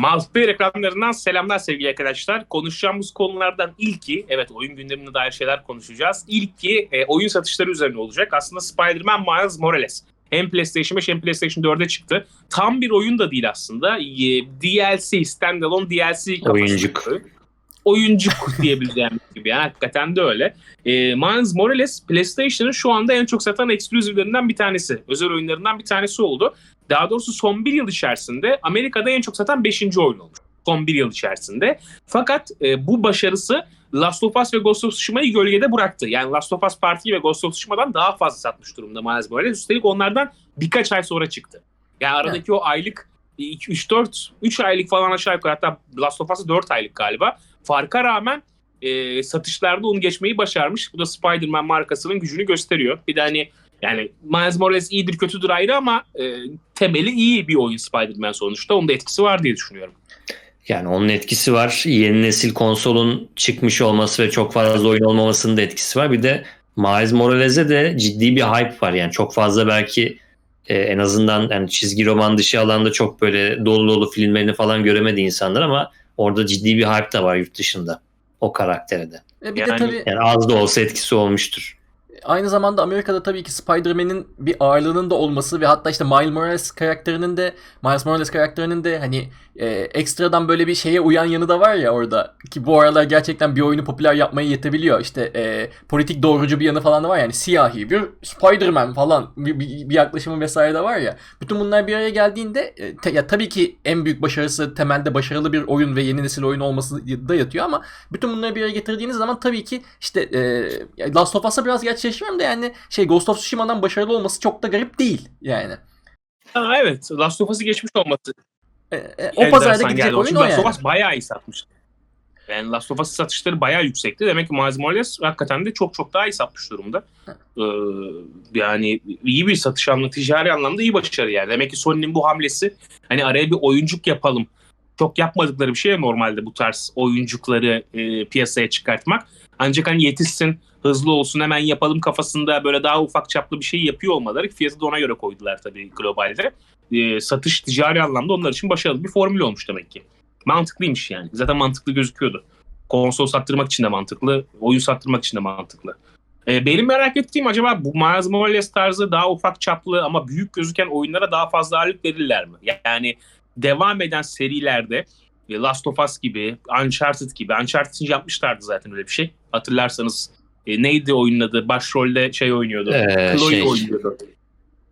Multiplayer ekranlarından selamlar sevgili arkadaşlar. Konuşacağımız konulardan ilki, evet oyun gündemine dair şeyler konuşacağız. İlki e, oyun satışları üzerine olacak. Aslında Spider-Man Miles Morales. Hem PlayStation 5 hem PlayStation 4'e çıktı. Tam bir oyun da değil aslında. E, DLC, standalone DLC. Oyuncuk. Oyuncuk diyebileceğim gibi. Yani hakikaten de öyle. E, Miles Morales PlayStation'ın şu anda en çok satan eksklusivlerinden bir tanesi. Özel oyunlarından bir tanesi oldu. Daha doğrusu son bir yıl içerisinde Amerika'da en çok satan 5. oyun olmuş. Son bir yıl içerisinde. Fakat e, bu başarısı Last of Us ve Ghost of Tsushima'yı gölgede bıraktı. Yani Last of Us Party ve Ghost of Tsushima'dan daha fazla satmış durumda Miles Morales. Üstelik onlardan birkaç ay sonra çıktı. Yani aradaki o aylık 2 3 4 3 aylık falan aşağı yukarı hatta Last of Us'a 4 aylık galiba. Farka rağmen e, satışlarda onu geçmeyi başarmış. Bu da Spider-Man markasının gücünü gösteriyor. Bir de hani yani Miles Morales iyidir kötüdür ayrı ama e, temeli iyi bir oyun Spider-Man sonuçta. Onun da etkisi var diye düşünüyorum. Yani onun etkisi var. Yeni nesil konsolun çıkmış olması ve çok fazla oyun olmamasının da etkisi var. Bir de Miles Morales'e de ciddi bir hype var. Yani çok fazla belki e, en azından yani çizgi roman dışı alanda çok böyle dolu dolu filmlerini falan göremedi insanlar ama orada ciddi bir hype da var yurt dışında o karaktere de. E bir Yani- de tabii Yani az da olsa etkisi olmuştur. Aynı zamanda Amerika'da tabii ki Spider-Man'in bir ağırlığının da olması ve hatta işte Miles Morales karakterinin de Miles Morales karakterinin de hani e, ekstradan böyle bir şeye uyan yanı da var ya orada ki bu aralar gerçekten bir oyunu popüler yapmaya yetebiliyor. İşte e, politik doğrucu bir yanı falan da var yani siyahi bir Spider-Man falan bir, bir, bir yaklaşımı vesaire de var ya. Bütün bunlar bir araya geldiğinde e, te- ya tabii ki en büyük başarısı temelde başarılı bir oyun ve yeni nesil oyun olması da yatıyor ama bütün bunları bir araya getirdiğiniz zaman tabii ki işte e, Last of Us'a biraz geç yaşıyorum da yani şey Ghost of Tsushima'dan başarılı olması çok da garip değil yani. Ha, evet Last of Us'ı geçmiş olması E, e, o pazarda gidecek oyun o Last yani. of Us bayağı iyi satmıştı. Yani Last of Us satışları bayağı yüksekti. Demek ki Miles Morales hakikaten de çok çok daha iyi satmış durumda. Ee, yani iyi bir satış anlamda, ticari anlamda iyi başarı yani. Demek ki Sony'nin bu hamlesi hani araya bir oyuncuk yapalım. Çok yapmadıkları bir şey normalde bu tarz oyuncukları e, piyasaya çıkartmak. Ancak hani yetişsin, hızlı olsun hemen yapalım kafasında böyle daha ufak çaplı bir şey yapıyor olmaları fiyatı da ona göre koydular tabii globalde. Ee, satış ticari anlamda onlar için başarılı bir formül olmuş demek ki. Mantıklıymış yani. Zaten mantıklı gözüküyordu. Konsol sattırmak için de mantıklı, oyun sattırmak için de mantıklı. Ee, benim merak ettiğim acaba bu Miles Morales tarzı daha ufak çaplı ama büyük gözüken oyunlara daha fazla ağırlık verirler mi? Yani devam eden serilerde e, Last of Us gibi, Uncharted gibi, Uncharted yapmışlardı zaten öyle bir şey. Hatırlarsanız e, neydi oyunun adı? Başrolde şey oynuyordu. Ee, Chloe şey, oynuyordu.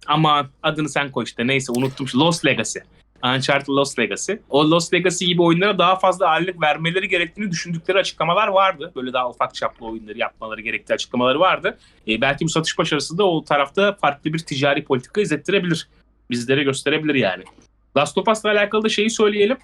Ama adını sen koy işte neyse unuttum. Lost Legacy. Uncharted Lost Legacy. O Lost Legacy gibi oyunlara daha fazla ağırlık vermeleri gerektiğini düşündükleri açıklamalar vardı. Böyle daha ufak çaplı oyunları yapmaları gerektiği açıklamaları vardı. E, belki bu satış başarısı da o tarafta farklı bir ticari politika izlettirebilir. Bizlere gösterebilir yani. Last of Us'la alakalı da şeyi söyleyelim.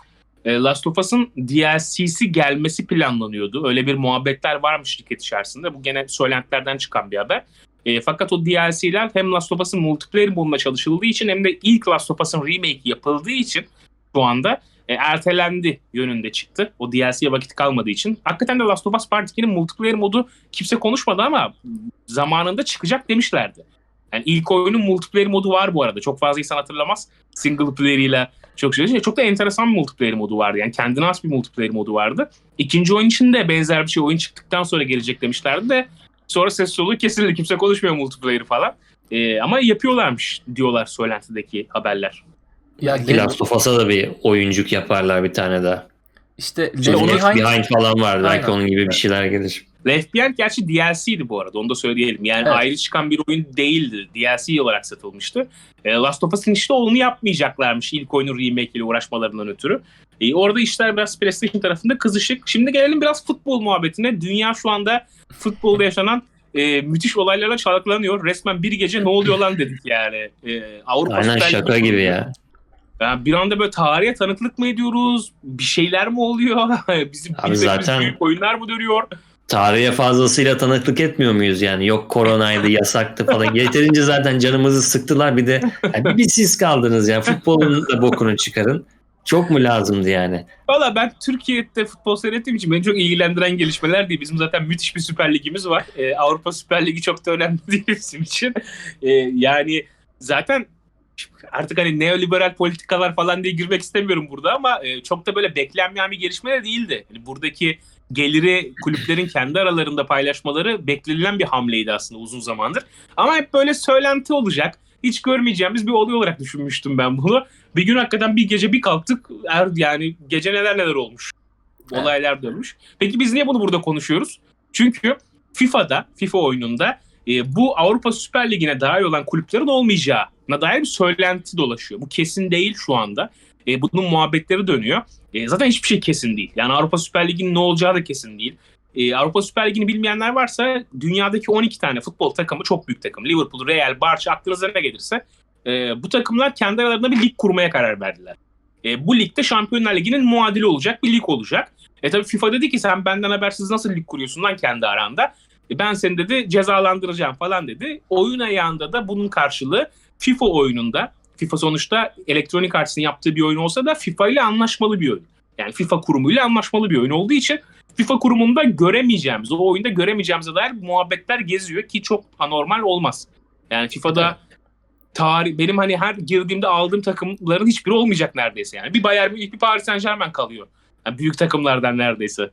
E, Last of Us'ın DLC'si gelmesi planlanıyordu. Öyle bir muhabbetler varmış şirket içerisinde. Bu gene söylentilerden çıkan bir haber. E, fakat o DLC'ler hem Last of Us'ın multiplayer modunda çalışıldığı için hem de ilk Last of Us'ın remake yapıldığı için şu anda e, ertelendi yönünde çıktı. O DLC'ye vakit kalmadığı için. Hakikaten de Last of Us Part 2'nin multiplayer modu kimse konuşmadı ama zamanında çıkacak demişlerdi. Yani ilk oyunun multiplayer modu var bu arada. Çok fazla insan hatırlamaz. Single player ile çok şey. Çok da enteresan bir multiplayer modu vardı. Yani kendine has bir multiplayer modu vardı. İkinci oyun için de benzer bir şey oyun çıktıktan sonra gelecek demişlerdi de sonra ses soluğu kesildi. Kimse konuşmuyor multiplayer'ı falan. Ee, ama yapıyorlarmış diyorlar söylentideki haberler. Ya Last of Us'a da bir oyuncuk yaparlar bir tane daha. işte İşte Left Behind falan var. Belki onun gibi bir şeyler gelir. Left Behind gerçi DLC'ydi bu arada onu da söyleyelim. Yani Evet. ayrı çıkan bir oyun değildi. DLC olarak satılmıştı. E, Last of Us'ın işte onu yapmayacaklarmış ilk oyunun remake ile uğraşmalarından ötürü. E, orada işler biraz PlayStation tarafında kızışık. Şimdi gelelim biraz futbol muhabbetine. Dünya şu anda futbolda yaşanan e, müthiş olaylarla çalkalanıyor. Resmen bir gece ne oluyor lan dedik yani. E, Avrupa Aynen şaka gibi ya. Yani bir anda böyle tarihe tanıklık mı ediyoruz? Bir şeyler mi oluyor? Bizim Abi zaten- büyük oyunlar mı dönüyor? Tarihe fazlasıyla tanıklık etmiyor muyuz yani? Yok koronaydı, yasaktı falan. Yeterince zaten canımızı sıktılar. Bir de yani bir siz kaldınız ya. Futbolun da bokunu çıkarın. Çok mu lazımdı yani? Valla ben Türkiye'de futbol seyrettiğim için beni çok ilgilendiren gelişmeler değil. Bizim zaten müthiş bir Süper Ligimiz var. Ee, Avrupa Süper Ligi çok da önemli değil bizim için. Ee, yani zaten artık hani neoliberal politikalar falan diye girmek istemiyorum burada ama e, çok da böyle beklenmeyen bir gelişme de değildi. Yani buradaki geliri kulüplerin kendi aralarında paylaşmaları beklenilen bir hamleydi aslında uzun zamandır. Ama hep böyle söylenti olacak. Hiç görmeyeceğimiz bir olay olarak düşünmüştüm ben bunu. Bir gün hakikaten bir gece bir kalktık. Er, yani gece neler neler olmuş. Olaylar dönmüş. Peki biz niye bunu burada konuşuyoruz? Çünkü FIFA'da, FIFA oyununda e, bu Avrupa Süper Ligi'ne dahil olan kulüplerin olmayacağına dair bir söylenti dolaşıyor. Bu kesin değil şu anda. E, bunun muhabbetleri dönüyor. E, zaten hiçbir şey kesin değil. Yani Avrupa Süper Ligi'nin ne olacağı da kesin değil. E, Avrupa Süper Ligi'ni bilmeyenler varsa dünyadaki 12 tane futbol takımı çok büyük takım. Liverpool, Real, Barça aklınıza ne gelirse e, bu takımlar kendi aralarında bir lig kurmaya karar verdiler. E, bu ligde Şampiyonlar Ligi'nin muadili olacak bir lig olacak. E tabii FIFA dedi ki sen benden habersiz nasıl lig kuruyorsun lan kendi aranda. E, ben seni dedi cezalandıracağım falan dedi. Oyun ayağında da bunun karşılığı FIFA oyununda FIFA sonuçta elektronik artsın yaptığı bir oyun olsa da FIFA ile anlaşmalı bir oyun. Yani FIFA kurumuyla anlaşmalı bir oyun olduğu için FIFA kurumunda göremeyeceğimiz, o oyunda göremeyeceğimize dair muhabbetler geziyor ki çok anormal olmaz. Yani FIFA'da tarih benim hani her girdiğimde aldığım takımların hiçbiri olmayacak neredeyse yani. Bir Bayern Münih, bir Paris Saint-Germain kalıyor. Yani büyük takımlardan neredeyse.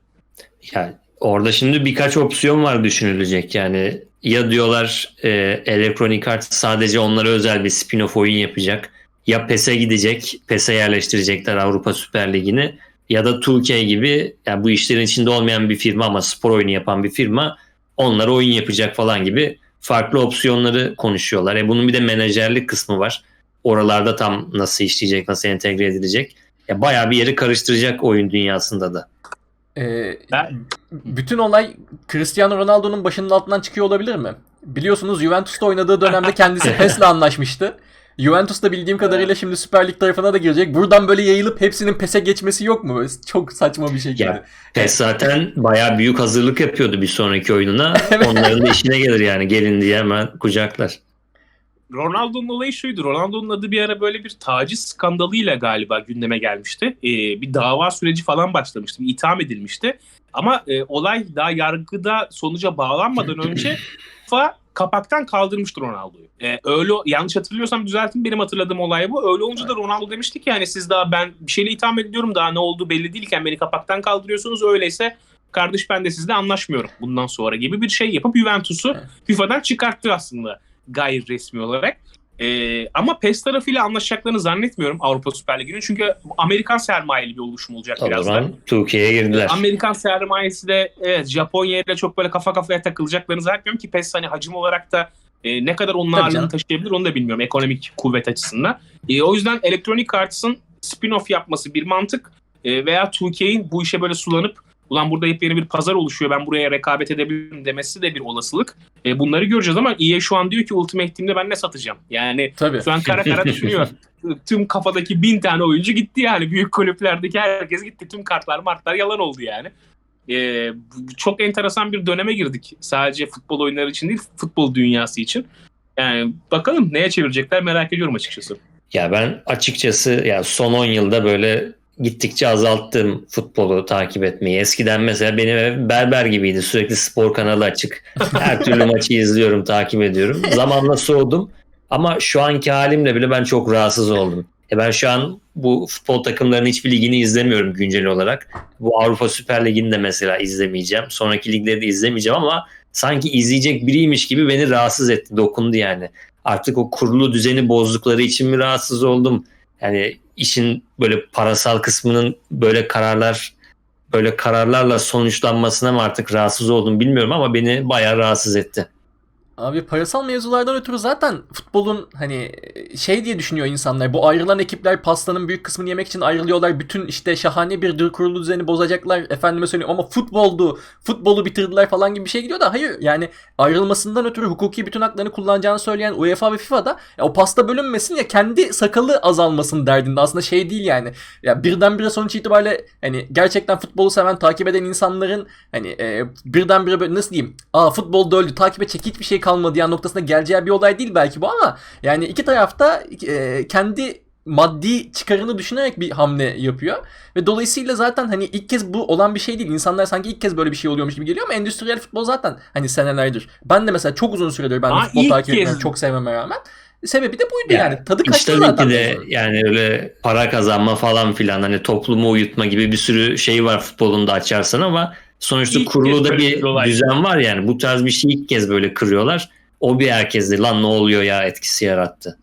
Yani orada şimdi birkaç opsiyon var düşünülecek. Yani ya diyorlar e, Electronic Arts sadece onlara özel bir spin-off oyun yapacak. Ya PES'e gidecek, PES'e yerleştirecekler Avrupa Süper Ligi'ni. Ya da 2K gibi yani bu işlerin içinde olmayan bir firma ama spor oyunu yapan bir firma onlara oyun yapacak falan gibi farklı opsiyonları konuşuyorlar. E bunun bir de menajerlik kısmı var. Oralarda tam nasıl işleyecek, nasıl entegre edilecek. Ya bayağı bir yeri karıştıracak oyun dünyasında da. Ee, Ben- bütün olay Cristiano Ronaldo'nun başının altından çıkıyor olabilir mi? Biliyorsunuz Juventus'ta oynadığı dönemde kendisi PES'le anlaşmıştı. Juventus da bildiğim kadarıyla şimdi Süper Lig tarafına da girecek. Buradan böyle yayılıp hepsinin PES'e geçmesi yok mu? Çok saçma bir şekilde. Ya, PES zaten bayağı büyük hazırlık yapıyordu bir sonraki oyununa. Onların da işine gelir yani gelin diye hemen kucaklar. Ronaldo'nun olayı şuydu. Ronaldo'nun adı bir ara böyle bir taciz skandalıyla galiba gündeme gelmişti. Ee, bir dava süreci falan başlamıştı. Bir itham edilmişti. Ama e, olay daha yargıda sonuca bağlanmadan önce FIFA kapaktan kaldırmıştı Ronaldo'yu. Ee, öyle yanlış hatırlıyorsam düzeltin benim hatırladığım olay bu. Öyle olunca da Ronaldo demişti ki yani siz daha ben bir şeyle itham ediliyorum daha ne olduğu belli değilken beni kapaktan kaldırıyorsunuz öyleyse kardeş ben de sizle anlaşmıyorum bundan sonra gibi bir şey yapıp Juventus'u. FIFA'dan çıkarttı aslında gayri resmi olarak. Ee, ama PES tarafıyla anlaşacaklarını zannetmiyorum Avrupa Süper Ligi'nin. Çünkü Amerikan sermayeli bir oluşum olacak O biraz zaman 2K'ye girdiler. Amerikan sermayesi de evet Japonya ile çok böyle kafa kafaya takılacaklarını zannetmiyorum ki PES hani hacim olarak da e, ne kadar onun ağırlığını taşıyabilir onu da bilmiyorum ekonomik kuvvet açısından. E, o yüzden Electronic Arts'ın spin-off yapması bir mantık e, veya 2K'in bu işe böyle sulanıp ulan burada yepyeni bir pazar oluşuyor ben buraya rekabet edebilirim demesi de bir olasılık. E, bunları göreceğiz ama EA şu an diyor ki Ultimate Team'de ben ne satacağım? Yani Tabii. şu an kara kara düşünüyor. Tüm kafadaki bin tane oyuncu gitti yani. Büyük kulüplerdeki herkes gitti. Tüm kartlar martlar yalan oldu yani. Bu- çok enteresan bir döneme girdik. Sadece futbol oyunları için değil, futbol dünyası için. Yani bakalım neye çevirecekler merak ediyorum açıkçası. Ya ben açıkçası ya son 10 yılda böyle gittikçe azalttım futbolu takip etmeyi. Eskiden mesela benim ev berber gibiydi. Sürekli spor kanalı açık. Her türlü maçı izliyorum, takip ediyorum. Zamanla soğudum. Ama şu anki halimle bile ben çok rahatsız oldum. E ben şu an bu futbol takımlarının hiçbir ligini izlemiyorum güncel olarak. Bu Avrupa Süper Ligi'ni de mesela izlemeyeceğim. Sonraki ligleri de izlemeyeceğim ama sanki izleyecek biriymiş gibi beni rahatsız etti, dokundu yani. Artık o kurulu düzeni bozdukları için mi rahatsız oldum? Yani işin böyle parasal kısmının böyle kararlar böyle kararlarla sonuçlanmasına mı artık rahatsız oldum bilmiyorum ama beni bayağı rahatsız etti. Abi parasal mevzulardan ötürü zaten futbolun hani şey diye düşünüyor insanlar. Bu ayrılan ekipler pastanın büyük kısmını yemek için ayrılıyorlar. Bütün işte şahane bir kurulu düzeni bozacaklar. Efendime söyleyeyim ama futboldu. Futbolu bitirdiler falan gibi bir şey gidiyor da hayır yani ayrılmasından ötürü hukuki bütün haklarını kullanacağını söyleyen UEFA ve FIFA da ya o pasta bölünmesin ya kendi sakalı azalmasın derdinde. Aslında şey değil yani. Ya birdenbire sonuç itibariyle hani gerçekten futbolu seven takip eden insanların hani e, birdenbire böyle nasıl diyeyim? Aa futbol da öldü takip edecek hiçbir şey kalmadı ya noktasına geleceği bir olay değil belki bu ama yani iki tarafta e, kendi maddi çıkarını düşünerek bir hamle yapıyor. Ve dolayısıyla zaten hani ilk kez bu olan bir şey değil. İnsanlar sanki ilk kez böyle bir şey oluyormuş gibi geliyor ama endüstriyel futbol zaten hani senelerdir. Ben de mesela çok uzun süredir ben Aa, futbol takip etmiyorum çok sevmeme rağmen. Sebebi de buydu Ya, yani. Tadı kaçtı tabii zaten. ki de yani öyle para kazanma falan filan hani toplumu uyutma gibi bir sürü şey var futbolunda açarsan ama sonuçta İlk kurulu da bir olay. düzen var yani bu tarz bir şeyi ilk kez böyle kırıyorlar. O bir herkeste lan ne oluyor ya etkisi yarattı.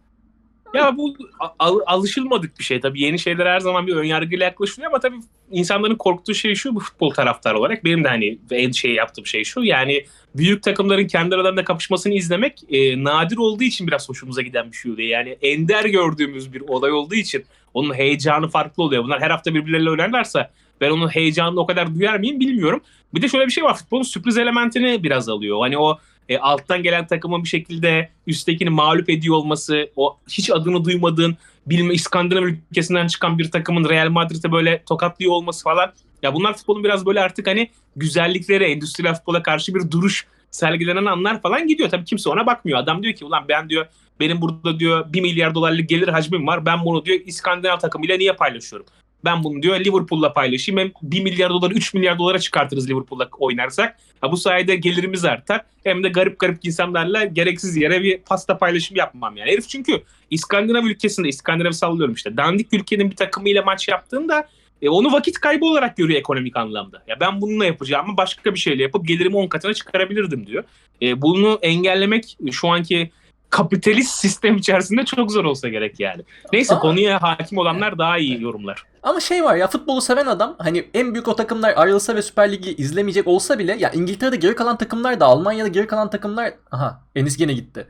Ya bu al- alışılmadık bir şey tabii. Yeni şeyler her zaman bir önyargıyla yaklaşılıyor ama tabii insanların korktuğu şey şu bu futbol taraftarı olarak. Benim de hani en şey yaptığım şey şu. Yani büyük takımların kendi aralarında kapışmasını izlemek e, nadir olduğu için biraz hoşumuza giden bir şey oluyor. Yani ender gördüğümüz bir olay olduğu için onun heyecanı farklı oluyor. Bunlar her hafta birbirleriyle oynarlarsa ben onun heyecanını o kadar duyar mıyım bilmiyorum. Bir de şöyle bir şey var. Futbolun sürpriz elementini biraz alıyor. Hani o e, alttan gelen takımın bir şekilde üsttekini mağlup ediyor olması, o hiç adını duymadığın bilme İskandinav ülkesinden çıkan bir takımın Real Madrid'e böyle tokatlıyor olması falan. Ya bunlar futbolun biraz böyle artık hani güzellikleri, endüstriyel futbola karşı bir duruş sergilenen anlar falan gidiyor. Tabii kimse ona bakmıyor. Adam diyor ki ulan ben diyor benim burada diyor 1 milyar dolarlık gelir hacmim var. Ben bunu diyor İskandinav takımıyla niye paylaşıyorum? Ben bunu diyor Liverpool'la paylaşayım. Hem 1 milyar doları 3 milyar dolara çıkartırız Liverpool'la oynarsak. Ha, bu sayede gelirimiz artar. Hem de garip garip insanlarla gereksiz yere bir pasta paylaşımı yapmam yani. Herif çünkü İskandinav ülkesinde, İskandinav sallıyorum işte. Dandik ülkenin bir takımıyla maç yaptığında e, onu vakit kaybı olarak görüyor ekonomik anlamda. Ya ben bununla yapacağımı başka bir şeyle yapıp gelirimi 10 katına çıkarabilirdim diyor. E, bunu engellemek şu anki kapitalist sistem içerisinde çok zor olsa gerek yani. Neyse Aa. konuya hakim olanlar daha iyi yorumlar. Ama şey var ya futbolu seven adam hani en büyük o takımlar ayrılsa ve Süper Lig'i izlemeyecek olsa bile ya İngiltere'de geri kalan takımlar da Almanya'da geri kalan takımlar aha Enis gene gitti.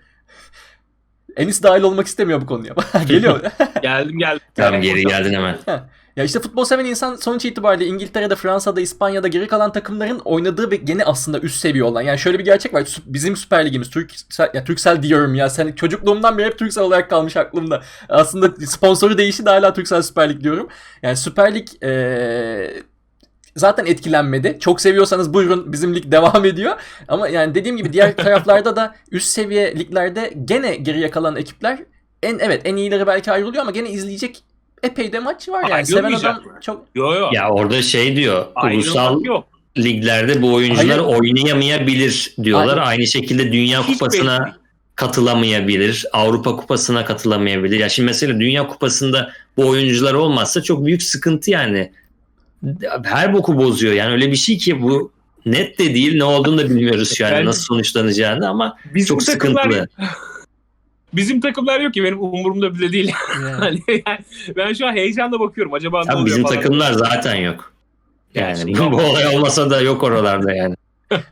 Enis dahil olmak istemiyor bu konuya. Geliyor. Geldim geldim. Tamam geri geldin hemen. Ya işte futbol seven insan sonuç itibariyle İngiltere'de, Fransa'da, İspanya'da geri kalan takımların oynadığı ve gene aslında üst seviye olan. Yani şöyle bir gerçek var. Bizim Süper Ligimiz Türksel, ya Türksel diyorum ya. Sen çocukluğumdan beri hep Türksel olarak kalmış aklımda. Aslında sponsoru değişti de hala Türksel Süper Lig diyorum. Yani Süper Lig eee, zaten etkilenmedi. Çok seviyorsanız buyurun bizim lig devam ediyor. Ama yani dediğim gibi diğer taraflarda da üst seviye liglerde gene geriye kalan ekipler en evet en iyileri belki ayrılıyor ama gene izleyecek epey de maç var yani. Seven adam çok Yo yo. Ya orada şey diyor ulusal yok. liglerde bu oyuncular Hayır. oynayamayabilir diyorlar. Aynen. Aynı şekilde Dünya Hiç Kupası'na belli. katılamayabilir. Avrupa Kupası'na katılamayabilir. Ya şimdi mesela Dünya Kupası'nda bu oyuncular olmazsa çok büyük sıkıntı yani. Her boku bozuyor. Yani öyle bir şey ki bu net de değil. Ne olduğunu da bilmiyoruz an. Ben- Nasıl sonuçlanacağını ama Bizim çok takımlar sıkıntılı. Bizim takımlar yok ki benim umurumda bile değil. yani. Yani ben şu an heyecanla bakıyorum. Acaba ne oluyor bizim falan. takımlar zaten yok. Yani bu olay olmasa da yok oralarda yani.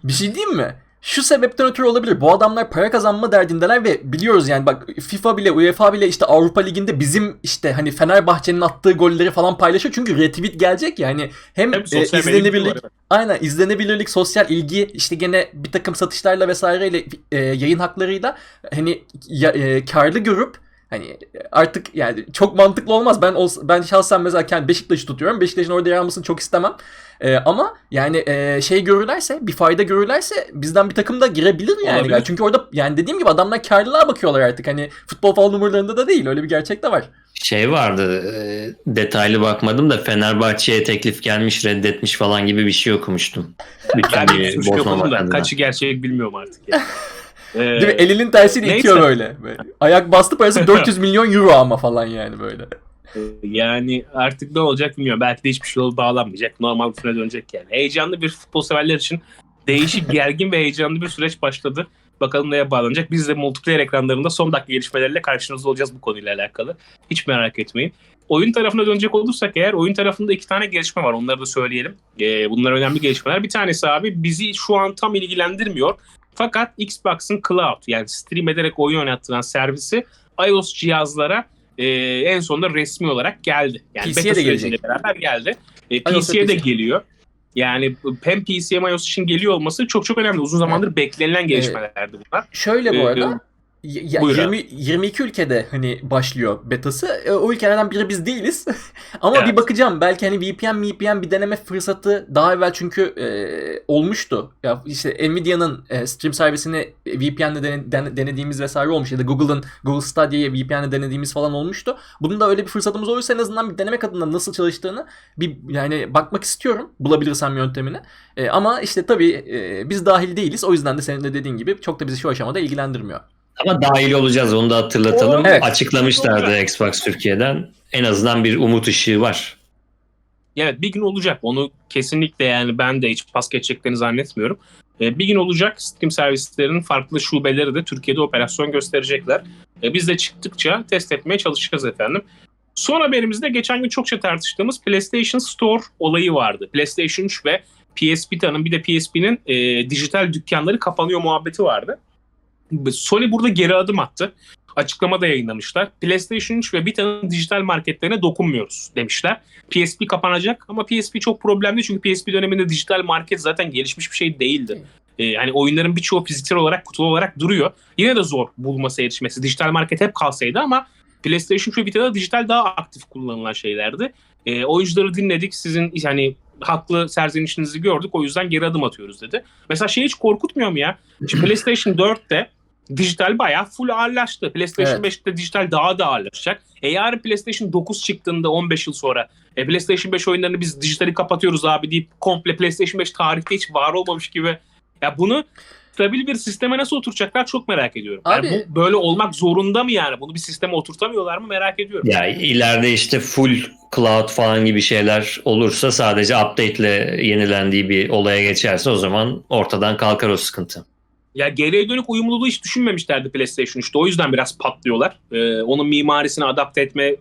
Bir şey diyeyim mi? Şu sebepten ötürü olabilir. Bu adamlar para kazanma derdindeler ve biliyoruz yani bak FIFA bile UEFA bile işte Avrupa Ligi'nde bizim işte hani Fenerbahçe'nin attığı golleri falan paylaşıyor. Çünkü retweet gelecek yani. Hem Hem e, izlenebilirlik, var. aynen izlenebilirlik, sosyal ilgi işte gene bir takım satışlarla vesaireyle e, yayın haklarıyla hani ya, e, karlı görüp Hani artık yani çok mantıklı olmaz. Ben olsa, ben şahsen mesela kendi Beşiktaş'ı tutuyorum. Beşiktaş'ın orada yer almasını çok istemem. Ee, ama yani e, şey görürlerse, bir fayda görürlerse bizden bir takım da girebilir yani. Olabilir. Çünkü orada yani dediğim gibi adamlar karlılığa bakıyorlar artık. Hani futbol falan umurlarında da değil. Öyle bir gerçek de var. Şey vardı e, detaylı bakmadım da Fenerbahçe'ye teklif gelmiş reddetmiş falan gibi bir şey okumuştum. Bütün Ben bir adına. kaçı gerçek bilmiyorum artık. Yani. Ee, Değil mi? Elinin tersiyle neyse. itiyor böyle. böyle. Ayak bastı parası 400 milyon euro ama falan yani böyle. e, yani artık ne olacak bilmiyorum. Belki de hiçbir şey olup bağlanmayacak. Normal bir süre dönecek yani. Heyecanlı bir futbol severler için değişik, gergin ve heyecanlı bir süreç başladı. Bakalım neye bağlanacak. Biz de multiplayer ekranlarında son dakika gelişmelerle karşınızda olacağız bu konuyla alakalı. Hiç merak etmeyin. Oyun tarafına dönecek olursak eğer oyun tarafında iki tane gelişme var. Onları da söyleyelim. Ee, bunlar önemli gelişmeler. Bir tanesi abi bizi şu an tam ilgilendirmiyor. Fakat Xbox'ın Cloud yani stream ederek oyun oynattıran servisi iOS cihazlara e, en sonunda resmi olarak geldi. Yani PC'ye beta de gelecek. beraber geldi. E, PC'ye de geliyor. Yani hem PC hem iOS için geliyor olması çok çok önemli. Uzun zamandır beklenilen gelişmelerdi bunlar. Şöyle bu Ee, arada. Ya, ya buyur 20, 22 ülkede hani başlıyor betası. E, o ülkelerden biri biz değiliz. Ama Evet. bir bakacağım. Belki hani VPN, VPN bir deneme fırsatı daha evvel çünkü e, olmuştu. Ya işte Nvidia'nın e, stream servisini VPN'le dene- den- denediğimiz vesaire olmuş ya da Google'ın Google Stadia'yı VPN'le denediğimiz falan olmuştu. Bunun da öyle bir fırsatımız olursa en azından bir denemek adına nasıl çalıştığını bir yani bakmak istiyorum bulabilirsem yöntemini. E, ama işte tabii e, biz dahil değiliz. O yüzden de senin de dediğin gibi çok da bizi şu aşamada ilgilendirmiyor. Ama dahil olacağız onu da hatırlatalım. Evet. Açıklamışlardı Olacak. Xbox Türkiye'den. En azından bir umut ışığı var. Evet bir gün olacak. Onu kesinlikle yani ben de hiç pas geçeceklerini zannetmiyorum. Ee, bir gün olacak Steam servislerinin farklı şubeleri de Türkiye'de operasyon gösterecekler. Ee, biz de çıktıkça test etmeye çalışacağız efendim. Son haberimizde geçen gün çokça tartıştığımız PlayStation Store olayı vardı. PlayStation 3 ve PS Vita'nın bir de PSP'nin e, dijital dükkanları kapanıyor muhabbeti vardı. Sony burada geri adım attı. Açıklama da yayınlamışlar. PlayStation 3 ve Vita'nın dijital marketlerine dokunmuyoruz demişler. PSP kapanacak ama PSP çok problemli çünkü PSP döneminde dijital market zaten gelişmiş bir şey değildi. Ee, hani oyunların birçoğu fiziksel olarak kutulu olarak duruyor. Yine de zor bulması erişmesi. Dijital market hep kalsaydı ama PlayStation 3 ve Vita'da dijital daha aktif kullanılan şeylerdi. Ee, oyuncuları dinledik. Sizin yani haklı serzenişinizi gördük. O yüzden geri adım atıyoruz dedi. Mesela şey hiç korkutmuyor mu ya? Şimdi PlayStation 4'te dijital bayağı full ağırlaştı. PlayStation Evet. 5'te dijital daha da ağırlaşacak. E yarın PlayStation 9 çıktığında 15 yıl sonra e, PlayStation 5 oyunlarını biz dijitali kapatıyoruz abi deyip komple PlayStation 5 tarihte hiç var olmamış gibi. Ya bunu stabil bir sisteme nasıl oturacaklar çok merak ediyorum. Yani Abi- bu böyle olmak zorunda mı yani? Bunu bir sisteme oturtamıyorlar mı merak ediyorum. Ya ileride işte full cloud falan gibi şeyler olursa sadece update ile yenilendiği bir olaya geçerse o zaman ortadan kalkar o sıkıntı. Ya geriye dönük uyumluluğu hiç düşünmemişlerdi PlayStation 3'te. O yüzden biraz patlıyorlar. Ee, onun mimarisini adapte etme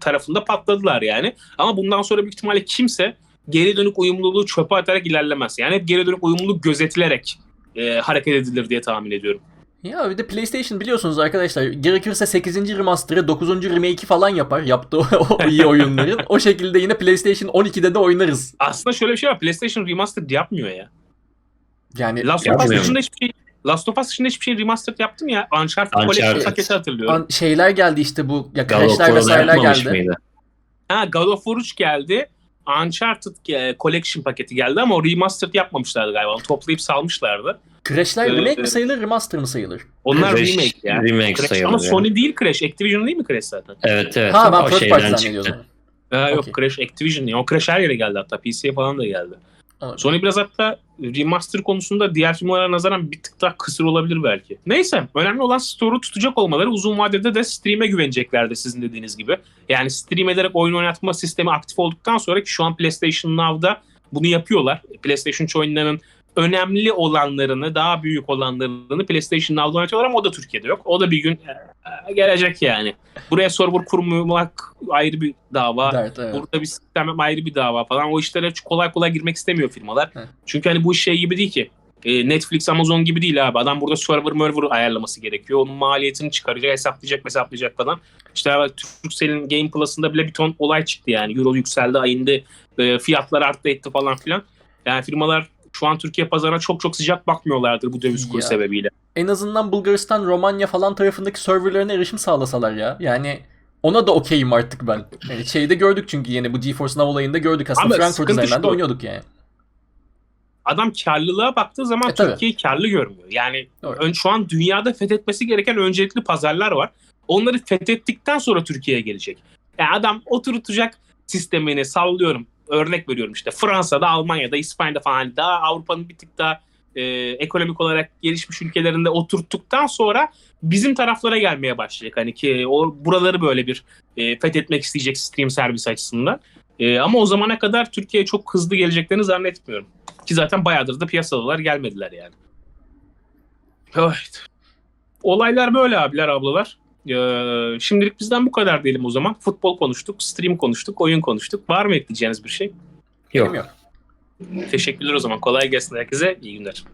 tarafında patladılar yani. Ama bundan sonra büyük ihtimalle kimse geri dönük uyumluluğu çöpe atarak ilerlemez. Yani hep geri dönük uyumluluk gözetilerek e, hareket edilir diye tahmin ediyorum. Ya bir de PlayStation biliyorsunuz arkadaşlar gerekirse 8. remaster'ı 9. remake'i falan yapar yaptığı o, iyi oyunların. O şekilde yine PlayStation 12'de de oynarız. Aslında şöyle bir şey var. PlayStation Remastered yapmıyor ya. Yani Last of Us dışında hiçbir şey Last of Us dışında hiçbir şey remastered yaptım ya. Uncharted, Uncharted. Collection paketi hatırlıyorum. an- şeyler geldi işte bu ya Crash'ler vesaireler geldi. mıydı? Ha God of War 3 geldi. Uncharted e, Collection paketi geldi ama o remastered yapmamışlardı galiba. Onu toplayıp salmışlardı. Crash'ler Evet, remake mi evet. sayılır remaster mı sayılır? Onlar Crash remake ya. Remake Crash. sayılır. Ama yani. Sony değil Crash. Activision değil mi Crash zaten? Evet evet. ha ben o first party zannediyordum. Ha, yok Okey. Crash Activision değil. O Crash her yere geldi hatta. PC'ye falan da geldi. Anladım. Sony biraz hatta remaster konusunda diğer firmalara nazaran bir tık daha kısır olabilir belki. Neyse önemli olan store'u tutacak olmaları uzun vadede de stream'e güveneceklerdi sizin dediğiniz gibi. Yani stream ederek oyun oynatma sistemi aktif olduktan sonra ki şu an PlayStation Now'da bunu yapıyorlar. PlayStation 3 oyunlarının önemli olanlarını, daha büyük olanlarını PlayStation Now'da oynatıyorlar ama o da Türkiye'de yok. O da bir gün e, gelecek yani. Buraya server kurmak ayrı bir dava. Dert, evet. Burada bir sistem ayrı bir dava falan. O işlere kolay kolay girmek istemiyor firmalar. Hı. Çünkü hani bu şey gibi değil ki. E, Netflix, Amazon gibi değil abi. Adam burada server merver ayarlaması gerekiyor. Onun maliyetini çıkaracak, hesaplayacak, hesaplayacak falan. İşte Turkcell'in Game Plus'ında bile bir ton olay çıktı yani. Euro yükseldi, e, fiyatlar arttı etti falan filan. Yani firmalar şu an Türkiye pazarına çok çok sıcak bakmıyorlardır bu döviz kuru sebebiyle. En azından Bulgaristan, Romanya falan tarafındaki serverlarına erişim sağlasalar ya. Yani ona da okeyim artık ben. Yani şeyde gördük çünkü yine bu GeForce Now olayında gördük aslında Ama Frankfurt üzerinden de oynuyorduk yani. Adam karlılığa baktığı zaman E. Türkiye'yi karlı görmüyor. Yani Doğru. ön, şu an dünyada fethetmesi gereken öncelikli pazarlar var. Onları fethettikten sonra Türkiye'ye gelecek. Yani adam oturtacak sistemini sallıyorum. Örnek veriyorum işte Fransa'da, Almanya'da, İspanya'da falan daha Avrupa'nın bir tık daha e, ekonomik olarak gelişmiş ülkelerinde oturttuktan sonra bizim taraflara gelmeye başlayacak. Hani ki o buraları böyle bir e, fethetmek isteyecek stream servis açısından. E, ama o zamana kadar Türkiye'ye çok hızlı geleceklerini zannetmiyorum. Ki zaten bayağıdır da piyasadalar gelmediler yani. Evet. Olaylar böyle abiler ablalar. Ee, şimdilik bizden bu kadar diyelim o zaman. Futbol konuştuk, stream konuştuk, oyun konuştuk. Var mı ekleyeceğiniz bir şey? Yok. Benim yok. Teşekkürler o zaman. Kolay gelsin herkese. İyi günler.